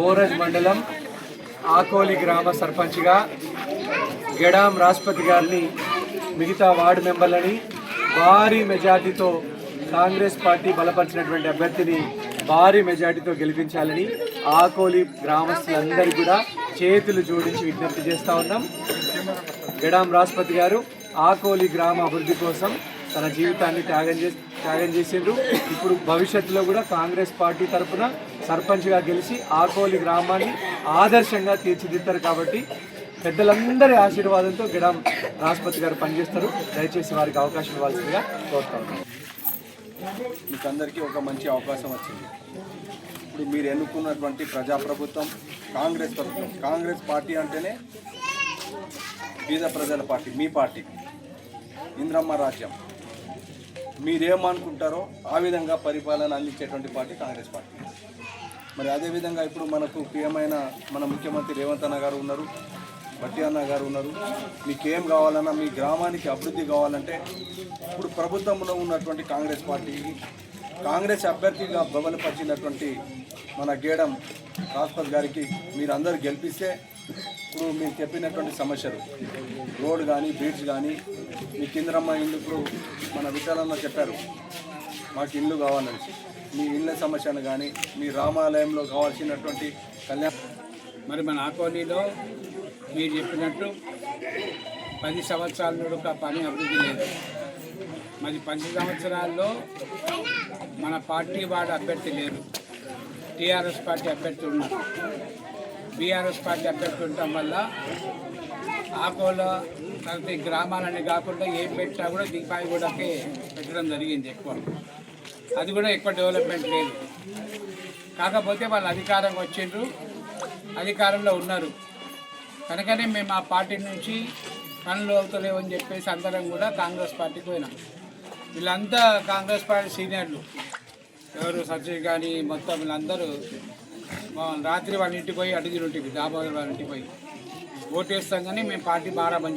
బోరజ్ మండలం ఆకోలి గ్రామ సర్పంచ్గా గెడాం రాష్ట్రపతి గారిని మిగతా వార్డు మెంబర్లని భారీ మెజార్టీతో కాంగ్రెస్ పార్టీ బలపరిచినటువంటి అభ్యర్థిని భారీ మెజార్టీతో గెలిపించాలని ఆకోలి గ్రామస్తులందరికీ కూడా చేతులు జోడించి విజ్ఞప్తి చేస్తూ ఉన్నాం. గెడాం రాష్ట్రపతి గారు ఆకోలి గ్రామ అభివృద్ధి కోసం తన జీవితాన్ని త్యాగం చేసి త్యాగం చేసిండ్రు. ఇప్పుడు భవిష్యత్తులో కూడా కాంగ్రెస్ పార్టీ తరఫున సర్పంచ్గా గెలిచి ఆకోలి గ్రామాన్ని ఆదర్శంగా తీర్చిదిద్దారు కాబట్టి పెద్దలందరి ఆశీర్వాదంతో గిడాం రాష్ట్రపతి గారు పనిచేస్తారు. దయచేసి వారికి అవకాశం ఇవ్వాల్సిందిగా కోరుతాను మీకు అందరికీ ఒక మంచి అవకాశం వచ్చింది. ఇప్పుడు మీరు ఎన్నుకున్నటువంటి ప్రజాప్రభుత్వం కాంగ్రెస్ ప్రభుత్వం. కాంగ్రెస్ పార్టీ అంటేనే బీద ప్రజల పార్టీ మీ పార్టీ. ఇంద్రమ్మ రాజ్యం. మీరేమనుకుంటారో ఆ విధంగా పరిపాలన అందించేటువంటి పార్టీ కాంగ్రెస్ పార్టీ. మరి అదేవిధంగా ఇప్పుడు మనకు ప్రియమైన మన ముఖ్యమంత్రి రేవంత్ అన్న గారు ఉన్నారు భట్టి అన్న గారు ఉన్నారు. మీకేం కావాలన్నా మీ గ్రామానికి అభివృద్ధి కావాలంటే ఇప్పుడు ప్రభుత్వంలో ఉన్నటువంటి కాంగ్రెస్ పార్టీకి కాంగ్రెస్ అభ్యర్థిగా బబలపరిచినటువంటి మన గేడం రాష్ట్రపతి గారికి మీరందరూ గెలిపిస్తే ఇప్పుడు మీరు చెప్పినటువంటి సమస్యలు రోడ్ కానీ బ్రిడ్జ్ కానీ మీ కిందరమ్మ ఇల్లు ఇప్పుడు మన విశాలంలో చెప్పారు. మాకు ఇల్లు కావాలని. మీ ఇళ్ళ సమస్యను కానీ మీ రామాలయంలో కావాల్సినటువంటి కళ్యాణ మరి మన ఆకోనీలో మీరు చెప్పినట్టు పది సంవత్సరాల నుండి ఒక పని అభివృద్ధి లేదు. మరి పది సంవత్సరాల్లో మన పార్టీ వాడు అభ్యర్థి లేరు టీఆర్ఎస్ పార్టీ అభ్యర్థి ఉన్నారు బీఆర్ఎస్ పార్టీ అభ్యర్థి ఉండటం వల్ల ఆకోలో తర్వాత గ్రామాలన్నీ కాకుండా ఏం పెట్టినా కూడా దీపాయిగూడకే పెట్టడం జరిగింది ఎక్కువ. అది కూడా ఎక్కువ డెవలప్మెంట్ లేదు. కాకపోతే వాళ్ళు అధికారం వచ్చిండ్రు అధికారంలో ఉన్నారు. కనుకనే మేము ఆ పార్టీ నుంచి పనులు అవుతలేవని చెప్పేసి అందరం కూడా కాంగ్రెస్ పార్టీకి పోయినాం. వీళ్ళంతా కాంగ్రెస్ పార్టీ సీనియర్లు. ఎవరు సచివ్ కానీ మొత్తం వీళ్ళందరూ రాత్రి వాళ్ళ ఇంటికి పోయి అడిగి ఉంటుంది డాబా వాళ్ళ ఇంటికి పోయి. ఓటేస్తాం కానీ మేము పార్టీ బాగా పని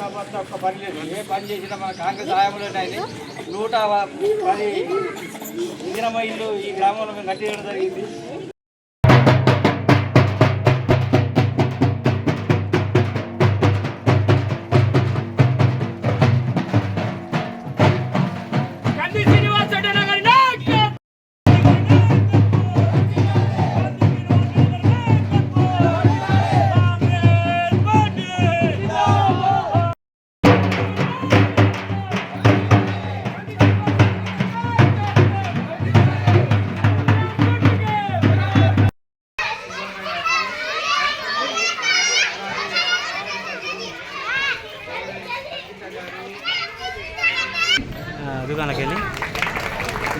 ఒక్క పని లేదు. ఏ పని చేసినా మన కాంగ్రెస్ హయాంలోనే నూట పది ఇందిరమ్మ ఇల్లు ఈ గ్రామంలో మేము కట్టేయడం జరిగింది.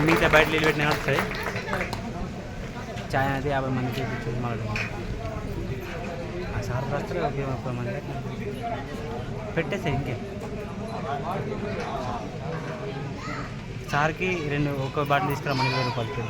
మిగతా బయట నీళ్ళు పెట్టిన వస్తాయి. ఛాయ్ అనేది యాభై మందికి ఇప్పించేది మళ్ళీ ఆ సార్ వస్తారు ఒక ముప్పై మంది. పెట్టేసాయి ఇంకే. సార్కి రెండు ఒక బాటిల్ తీసుకురా మనకి ఇరవై రూపాయలకి